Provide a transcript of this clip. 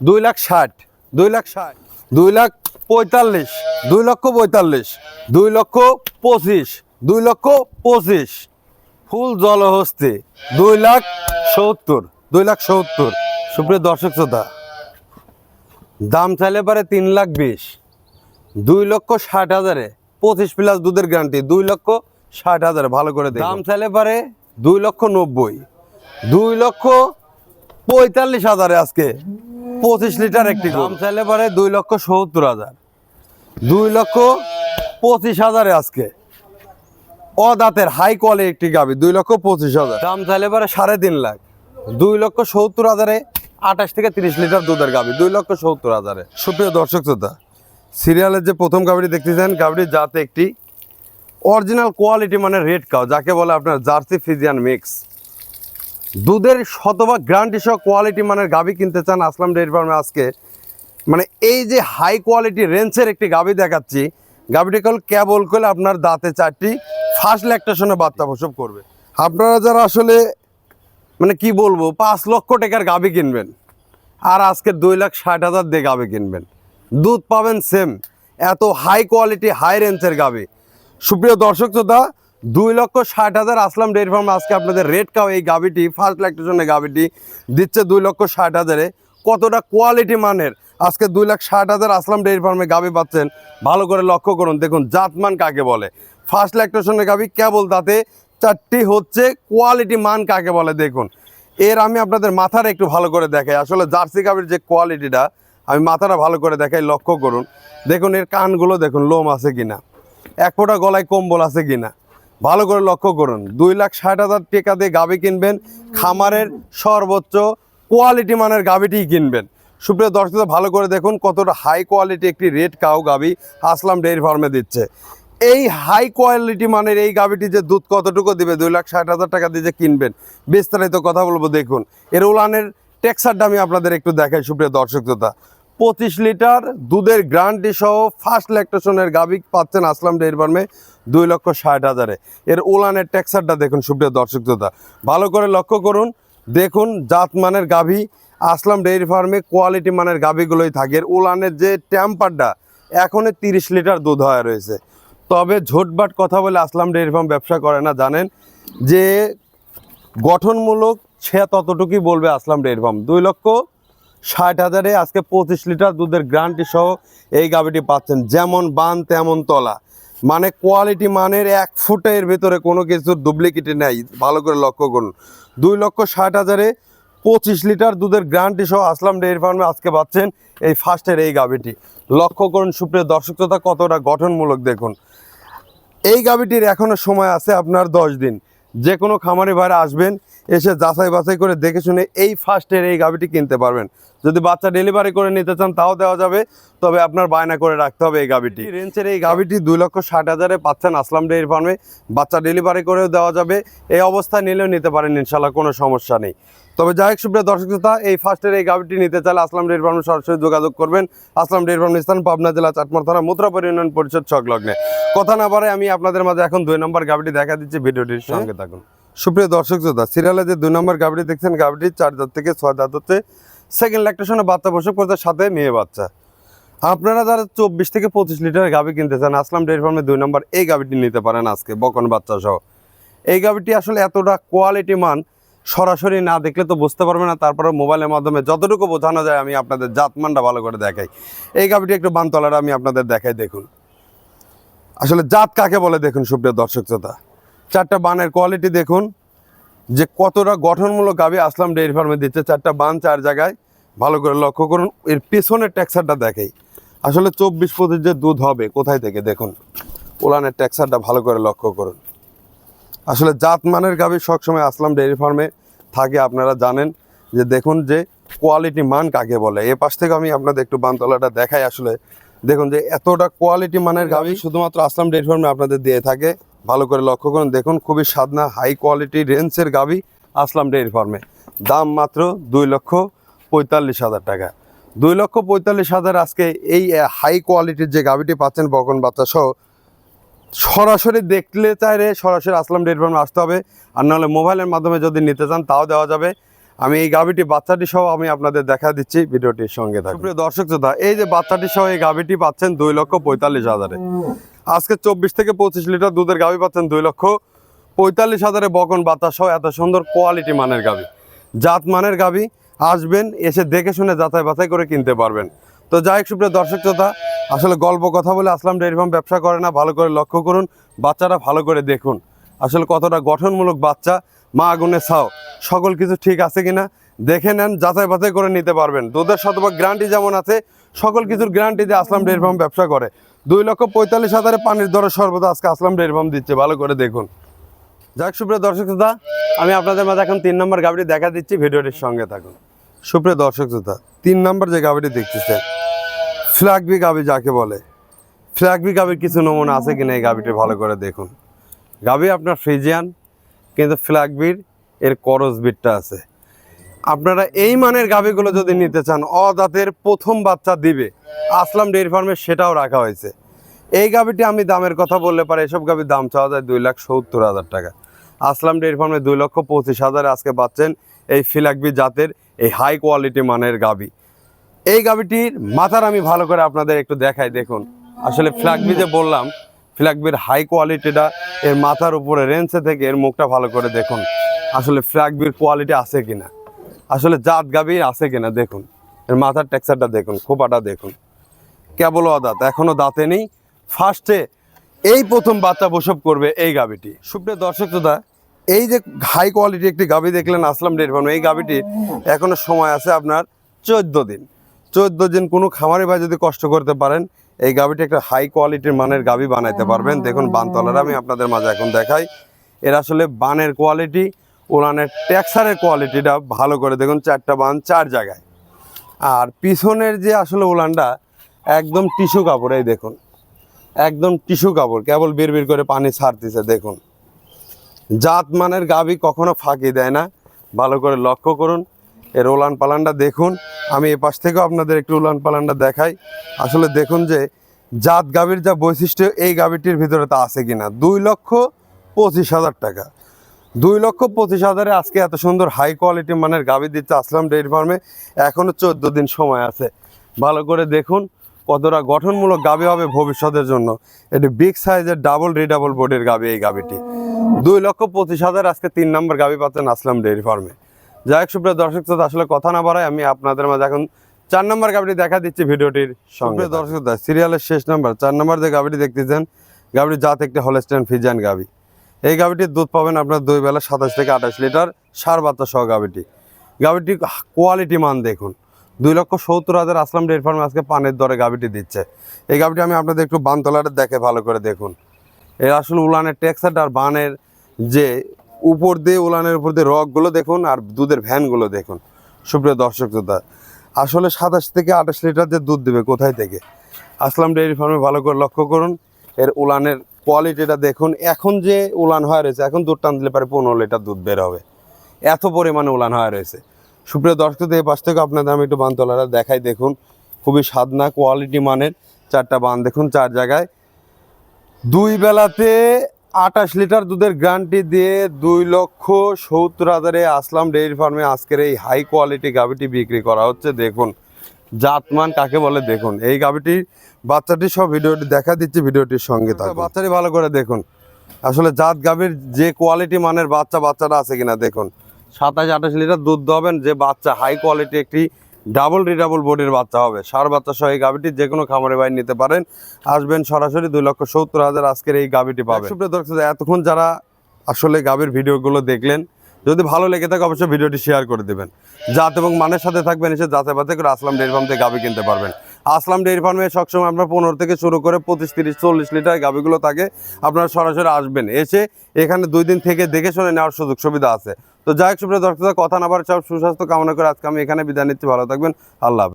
দুই লাখ ষাট, দুই লাখ ষাট, দুই লাখ পঁয়তাল্লিশ, দুই লক্ষ পঁয়তাল্লিশ, দুই লক্ষ পঁচিশ, দুই লক্ষ পঁচিশ। ফুল জলহস্তি দুই লাখ সত্তর, দুই লাখ সত্তর। সুপ্রিয় দর্শক শ্রোতা, দাম চাইলে পারে তিন লাখ বিশ। দুই লক্ষ ষাট হাজারে পঁচিশ প্লাস দুধের গ্যারান্টি দুই লক্ষ ষাট হাজারে, ভালো করে দেয় দাম চাইলে পারে দুই লক্ষ নব্বই, দুই লক্ষ পঁয়তাল্লিশ হাজারে আজকে। পঁচিশ লিটার একটি দাম চাইলে পারে দুই লক্ষ সত্তর হাজার। দুই লক্ষ পঁচিশ হাজারে আজকে। অদাতের হাই কোয়ালিটি একটি গাবি দুই লক্ষ পঁচিশ হাজার। দাম চাইলে পারে সাড়ে তিন লাখ। দুই লক্ষ সত্তর হাজারে আঠাশ থেকে তিরিশ লিটার দুধের গাবি দুই লক্ষ সত্তর হাজারে। সুপ্রিয় দর্শক শ্রোতা সিরিয়ালের যে প্রথম গাবিটি দেখতেছেন গাবিটির জাতে একটি অরিজিনাল কোয়ালিটি মানে রেড কাউ যাকে বলে আপনার জার্সি ফিজিয়ান মিক্স দুধের শতভাগ গ্যারান্টি সহ কোয়ালিটি মানের গাবি কিনতে চান আসলাম ডেয়ারি ফার্মে আজকে। মানে এই যে হাই কোয়ালিটি রেঞ্জের একটি গাবি দেখাচ্ছি গাবিটি কল কেবল করলে আপনার দাঁতে চারটি ফার্স্ট ল্যাকটেশনে বাচ্চা প্রসব করবে। আপনারা যারা আসলে মানে কি বলব, পাঁচ লক্ষ টাকার গাবি কিনবেন আর আজকে দুই লাখ ষাট হাজার দিয়ে গাবি কিনবেন। দুধ পাবেন সেম এত হাই কোয়ালিটি হাই রেঞ্জের গাবি সুপ্রিয় দর্শক শ্রোতা দুই লক্ষ ষাট হাজার আসলাম ডেয়ারি ফার্ম আজকে আপনাদের রেড কাউ এই গাবিটি ফার্স্ট ল্যাকটেশনের গাবিটি দিচ্ছে দুই লক্ষ ষাট হাজারে। কতটা কোয়ালিটি মানের? আজকে দুই লাখ ষাট হাজার আসলাম ডেয়ারি ফার্মে গাবি পাচ্ছেন। ভালো করে লক্ষ্য করুন, দেখুন জাতমান কাকে বলে। ফার্স্ট ল্যাকটেশনের গাবি কেবল তাতে চারটি হচ্ছে কোয়ালিটি মান কাকে বলে, দেখুন। এর আমি আপনাদের মাথাটা একটু ভালো করে দেখাই। আসলে জার্সি গাবির যে কোয়ালিটিটা আমি মাথাটা ভালো করে দেখাই, লক্ষ্য করুন। দেখুন এর কানগুলো, দেখুন লোম আছে কিনা? এক ফোঁটা গলায় কম্বল আছে কিনা? ভালো করে লক্ষ্য করুন। দুই লাখ ষাট হাজার টাকা দিয়ে গাবি কিনবেন, খামারের সর্বোচ্চ কোয়ালিটি মানের গাবিটিই কিনবেন। সুপ্রিয় দর্শক, ভালো করে দেখুন কতটা হাই কোয়ালিটি একটি রেড কাউ গাবি আসলাম ডেয়ারি ফার্মে দিচ্ছে। এই হাই কোয়ালিটি মানের এই গাবিটি যে দুধ কতটুকু দিবে, দুই লাখ ষাট হাজার টাকা দিয়ে যে কিনবেন, বিস্তারিত কথা বলব, দেখুন। এর উলানের টেক্সারটা আমি আপনাদের একটু দেখাই, সুপ্রিয় দর্শক শ্রোতা। পঁচিশ লিটার দুধের গ্যারান্টি সহ ফার্স্ট ল্যাকটেশনের গাবি পাচ্ছেন আসলাম ডেয়ারি ফার্মে দুই লক্ষ ষাট হাজারে। এর উলানের টেক্সারটা দেখুন, সুপ্রিয় দর্শক ভালো করে লক্ষ্য করুন, দেখুন জাত মানের গাভী, আসলাম ডেয়ারি ফার্মে কোয়ালিটি মানের গাভীগুলোই থাকে। এর উলানের যে ট্যাম্পারটা এখনই তিরিশ লিটার দুধ হয়ে রয়েছে। তবে ঝোটবাট কথা বলে আসলাম ডেয়ারি ফার্ম ব্যবসা করে না, জানেন? যে গঠনমূলক সে ততটুকুই বলবে আসলাম ডেয়ারি ফার্ম। দুই লক্ষ ষাট হাজারে আজকে পঁচিশ লিটার দুধের গ্যারান্টি সহ এই গাভিটি পাচ্ছেন। যেমন বান, তেমন তলা। মানে কোয়ালিটি মানের এক ফুটের ভেতরে কোনো কিছুর ডুপ্লিকেটে নেই, ভালো করে লক্ষ্য করুন। দুই লক্ষ ষাট হাজারে পঁচিশ লিটার দুধের গ্রান্টি সহ আসলাম ডেয়ারি ফার্মে আজকে পাচ্ছেন এই ফার্স্টের এই গাভিটি। লক্ষ্য করুন সুপ্রিয় দর্শক তথা কতটা গঠনমূলক দেখুন। এই গাভিটির এখনও সময় আছে আপনার দশ দিন। যে কোনো খামারে ভাইরা আসবেন এসে যাচাই বাছাই করে দেখে শুনে এই ফার্স্টের এই গাভিটি কিনতে পারবেন। যদি বাচ্চা ডেলিভারি করে নিতে চান তাও দেওয়া যাবে তবে আপনার বায়না করে রাখতে হবে এই গাভিটি। রেঞ্চের এই গাভিটি দুই লক্ষ ষাট হাজারে পাচ্ছেন আসলাম ডেয়ারি ফার্মে। বাচ্চা ডেলিভারি করেও দেওয়া যাবে এই অবস্থায় নিলেও নিতে পারেন ইনশাল্লাহ কোনো সমস্যা নেই। তবে যাই হোক সুপ্রিয় দর্শক শ্রোতা এই ফার্স্টের এই গাড়িটি নিতে চাইলে আসলাম ডেয়ারি ফার্মে সরাসরি যোগাযোগ করবেন। আসলাম ডেয়ারি ফার্ম স্থান পাবনা জেলা চাটমার থানা মুদ্রাপুর ইউনিয়ন পরিষদ সংলগ্নে। কথা না বারে আমি আপনাদের মাঝে এখন দুই নম্বর গাভিটি দেখা দিচ্ছি ভিডিওটির সঙ্গে থাকুন। সুপ্রিয় দর্শক শ্রোতা সিরিয়ালে যে দুই নম্বর গাভিটি দেখছেন গাভিটি চার দাঁত থেকে ছয় দাঁত হচ্ছে। সেকেন্ড ল্যাকটেশনে বাচ্চা প্রসব করতে সাথে মেয়ে বাচ্চা। আপনারা যারা চব্বিশ থেকে পঁচিশ লিটার গাভি কিনতে চান আসলাম ডেয়ারি ফার্মে দুই নম্বর এই গাভিটি নিতে পারেন আজকে বকন বাচ্চা সহ। এই গাভিটি আসলে এতটা কোয়ালিটি মান সরাসরি না দেখলে তো বুঝতে পারবে না, তারপরে মোবাইলের মাধ্যমে যতটুকু বোঝানো যায় আমি আপনাদের জাতমানটা ভালো করে দেখাই। এই গাভিটি একটু বানতলাটা আমি আপনাদের দেখাই, দেখুন। আসলে জাত কাকে বলে দেখুন সুপ্রিয় দর্শক শ্রোতা? চারটা বানের কোয়ালিটি দেখুন, যে কতটা গঠনমূলক গাভি আসলাম ডেয়ারি ফার্মে দিচ্ছে। চারটা বান চার জায়গায় ভালো করে লক্ষ্য করুন, এর পেছনের ট্যাক্সারটা দেখাই। আসলে চব্বিশ পঁচিশ যে দুধ হবে, কোথায় থেকে দেখুন? ওলানের ট্যাক্সারটা ভালো করে লক্ষ্য করুন। আসলে জাত মানের গাভি সবসময় আসলাম ডেয়ারি ফার্মে থাকে, আপনারা জানেন যে দেখুন যে কোয়ালিটি মান কাকে বলে। এ পাশ থেকে আমি আপনাদের একটু বানতলাটা দেখাই আসলে। দেখুন যে এতটা কোয়ালিটি মানের গাভি শুধুমাত্র আসলাম ডেয়ারি ফার্মে আপনাদের দিয়ে থাকে। ভালো করে লক্ষ্য করুন, দেখুন খুবই সাদনা, হাই কোয়ালিটি রেঞ্জের গাভি আসলাম ডেয়ারি ফার্মে। দাম মাত্র দুই লক্ষ পঁয়তাল্লিশ হাজার টাকা। দুই লক্ষ পঁয়তাল্লিশ হাজার আজকে এই হাই কোয়ালিটির যে গাভিটি পাচ্ছেন বকন বাচ্চা সহ সরাসরি দেখলে চাইলে সরাসরি আসলাম ডেট ফার্মে আসতে হবে। আর নাহলে মোবাইলের মাধ্যমে যদি নিতে চান, তাও দেওয়া যাবে। আমি এই গাভিটি, বাচ্চাটি সহ আমি আপনাদের দেখা দিচ্ছি ভিডিওটির সঙ্গে প্রিয় দর্শক শ্রোতা, এই যে বাচ্চাটি সহ এই গাভিটি পাচ্ছেন দুই লক্ষ পঁয়তাল্লিশ হাজারে। আজকে চব্বিশ থেকে পঁচিশ লিটার দুধের গাভি পাচ্ছেন দুই লক্ষ পঁয়তাল্লিশ হাজারে বকন বাচ্চা সহ, এত সুন্দর কোয়ালিটি মানের গাভি। জাত মানের গাভি, আসবেন, এসে দেখে শুনে যাচাই বাছাই করে কিনতে পারবেন। তো যাই হোক, সুপ্রিয় দর্শক শ্রোতা, আসলে গল্প কথা বলে আসলাম ডেয়ারি ফার্ম ব্যবসা করে না, ভালো করে লক্ষ্য করুন, বাচ্চারা ভালো করে দেখুন। আসলে কতটা গঠনমূলক বাচ্চা, মা আগুনে ছাও, সকল কিছু ঠিক আছে কিনা, দেখে নেন, যাচাই বাছাই করে নিতে পারবেন। দুধের শতভাগ গ্যারান্টি যেমন আছে, সকল কিছুর গ্যারান্টি দিয়ে আসলাম ডেয়ারি ফার্ম ব্যবসা করে। দুই লক্ষ পঁয়তাল্লিশ হাজারে পানির দরে সর্বদা আজকে আসলাম ডেয়ারি ফার্ম দিচ্ছে, ভালো করে দেখুন। যাক সুপ্রিয় দর্শক শ্রোতা, আমি আপনাদের মাঝে এখন তিন নম্বর গাড়িটি দেখা দিচ্ছি, ভিডিওটির সঙ্গে থাকুন। সুপ্রিয় দর্শক শ্রোতা, তিন নম্বর যে গাড়িটি দেখতেছেন ফ্ল্যাগবি গাবি যাকে বলে। ফ্ল্যাগবি গাবির কিছু নমুনা আছে কিনা এই গাবিটি ভালো করে দেখুন। গাবি আপনার ফ্রিজিয়ান কিন্তু ফ্ল্যাগবির এর করস বিটটা আছে। আপনারা এই মানের গাবিগুলো যদি নিতে চান, অদাতের প্রথম বাচ্চা দিবে। আসলাম ডেয়ারি ফার্মে সেটাও রাখা হয়েছে। এই গাবিটি আমি দামের কথা বললে পারে, এসব গাবির দাম চাওয়া যায় দুই লাখ সত্তর হাজার টাকা। আসলাম ডেয়ারি ফার্মে দুই লক্ষ পঁচিশ হাজারে আজকে পাচ্ছেন এই ফিলাকবি জাতের এই হাই কোয়ালিটি মানের গাবি এই গাবিটির মাথার আমি ভালো করে আপনাদের একটু দেখাই, দেখুন। আসলে ফ্ল্যাগবি যে বললাম ফ্ল্যাগবির হাই কোয়ালিটিটা এর মাথার উপরে রেঞ্চে থেকে এর মুখটা ভালো করে দেখুন। আসলে ফ্ল্যাগবির কোয়ালিটি আছে কিনা? আসলে জাত গাভীর আছে কিনা, দেখুন। এর মাথার টেক্সারটা দেখুন, খোপাটা দেখুন। কেবল অদাঁত এখনও দাঁতে নেই। ফার্স্টে এই প্রথম বাচ্চা প্রসব করবে এই গাভীটি সুপ্রিয় দর্শক শ্রোতা, এই যে হাই কোয়ালিটি একটি গাভী দেখলেন, আসলাম ডেট এই গাভীটির এখনও সময় আছে আপনার চোদ্দ দিন। চোদ্দ দিন কোনো খামারি ভাই যদি কষ্ট করতে পারেন, এই গাভীটি একটা হাই কোয়ালিটির মানের গাভী বানাইতে পারবেন। দেখুন, বানতলার আমি আপনাদের মাঝে এখন দেখাই। এর আসলে বানের কোয়ালিটি উলানের টেক্সারের কোয়ালিটিটা ভালো করে দেখুন, চারটা বান চার জায়গায়। আর পিছনের যে আসলে উলানটা একদম টিস্যু কাপড়, এই দেখুন। একদম টিস্যু কাপড়, কেবল বের বের করে পানি ছাড়তেছে, দেখুন। জাত মানের গাভী কখনো ফাঁকি দেয় না। ভালো করে লক্ষ্য করুন। এর উলান পালানটা দেখুন। আমি এ পাশ থেকেও আপনাদের একটু উলান পালানটা দেখাই। আসলে দেখুন যে, জাত গাভীর যা বৈশিষ্ট্য, এই গাভীটির ভিতরে তা আছে কিনা? দুই লক্ষ পঁচিশ হাজার টাকা। দুই লক্ষ পঁচিশ হাজারে আজকে এত সুন্দর হাই কোয়ালিটি মানের গাভী দিচ্ছে আসলাম ডেয়ারি ফার্মে। এখনও চোদ্দ দিন সময় আছে। ভালো করে দেখুন কতটা গঠনমূলক গাভী হবে ভবিষ্যতের জন্য। এটি বিগ সাইজের ডাবল রিডাবল বোর্ডের গাভী এই গাভীটি। দুই লক্ষ পঁচিশ হাজার আজকে তিন নম্বর গাভী পাচ্ছেন আসলাম ডেয়ারি ফার্মে। যাই হোক, সুপ্রিয় দর্শক আসলে কথা না বাড়ায় আমি আপনাদের মাঝে এখন চার নম্বর গাভীটি দেখা দিচ্ছি ভিডিওটির সঙ্গে। দর্শক সিরিয়ালের শেষ নাম্বার, চার নম্বর যে গাভীটি দেখতেছেন গাভীটি জাত একটি হলস্টেন ফিজান গাভী এই গাভীটির দুধ পাবেন আপনার দুই বেলা সাতাশ থেকে আঠাশ লিটার সার বাচ্চা সহ গাভীটি গাভীটি কোয়ালিটি মান দেখুন। দুই লক্ষ সত্তর হাজার আসলাম ডেয়ারি ফার্মে আজকে পানের দরে গাভীটি দিচ্ছে। এই গাভীটি আমি আপনাদের একটু বানতলাটা দেখে ভালো করে দেখুন। এর আসলে উলানের টেক্সারটা আর বানের যে উপর দিয়ে উলানের উপর দিয়ে রকগুলো দেখুন আর দুধের ভ্যানগুলো দেখুন। সুপ্রিয় দর্শক শ্রোতা, আসলে সাতাশ থেকে আঠাশ লিটার যে দুধ দেবে কোথায় থেকে? আসলাম ডেয়ারি ফার্মে, ভালো করে লক্ষ্য করুন, এর উলানের কোয়ালিটিটা দেখুন। এখন যে উলান হয়ে রয়েছে, এখন দুধ টান দিলে পারে পনেরো লিটার দুধ বের হবে। এত পরিমাণে উলান হয়ে রয়েছে। সুপ্রিয় দর্শক এই পাশ থেকে আপনাদের আমি একটু বানতলাটা দেখাই, দেখুন। খুবই সাদনা কোয়ালিটি মানের চারটা বান, দেখুন চার জায়গায়। দুই বেলাতে আঠাশ লিটার দুধের গ্যারান্টি দিয়ে দুই লক্ষ সত্তর হাজারে আসলাম ডেয়ারি ফার্মে। আজকের এই হাই কোয়ালিটি গাভিটি বিক্রি করা হচ্ছে, দেখুন। জাতমান কাকে বলে দেখুন। এই গাভিটির বাচ্চাটি সব ভিডিওটি দেখা দিচ্ছে, ভিডিওটির সঙ্গে থাকুন। বাচ্চাটি ভালো করে দেখুন। আসলে জাত গাভীর যে কোয়ালিটি মানের বাচ্চা, বাচ্চাটা আছে কিনা দেখুন। সাতাশ আঠাশ লিটার দুধ দেবেন যে বাচ্চা, হাই কোয়ালিটি একটি ডাবল রিডাবল বডির বাচ্চা হবে। সার বাচ্চা সহ এই গাভিটি যে কোনো খামারে বাইর নিতে পারেন। আসবেন সরাসরি দুই লক্ষ সত্তর হাজার আজকের এই গাভিটি পাবেন। সুপ্রিয় দর্শক, এতক্ষণ যারা আসলে গাভীর ভিডিওগুলো দেখলেন, যদি ভালো লেগে থাকে অবশ্যই ভিডিওটি শেয়ার করে দেবেন। জাত এবং মানের সাথে থাকবেন, এসে যাতে বাতে করে আসলাম ডেয়ারি ফার্ম থেকে গাভী কিনতে পারবেন। আসলাম ডেয়ারি ফার্মে, সবসময় আপনার পনেরো থেকে শুরু করে পঁচিশ, তিরিশ, চল্লিশ লিটার গাভীগুলো থাকে। আপনারা সরাসরি আসবেন, এসে এখানে দুই দিন থেকে দেখে শুনে নেওয়ার সুযোগ সুবিধা আছে। তো যাই হোক, সুপ্রিয় দর্শক, কথা না পারে সব সুস্বাস্থ্য কামনা করে আজকে আমি এখানে বিদায় নিচ্ছি। ভালো থাকবেন, আল্লাহ।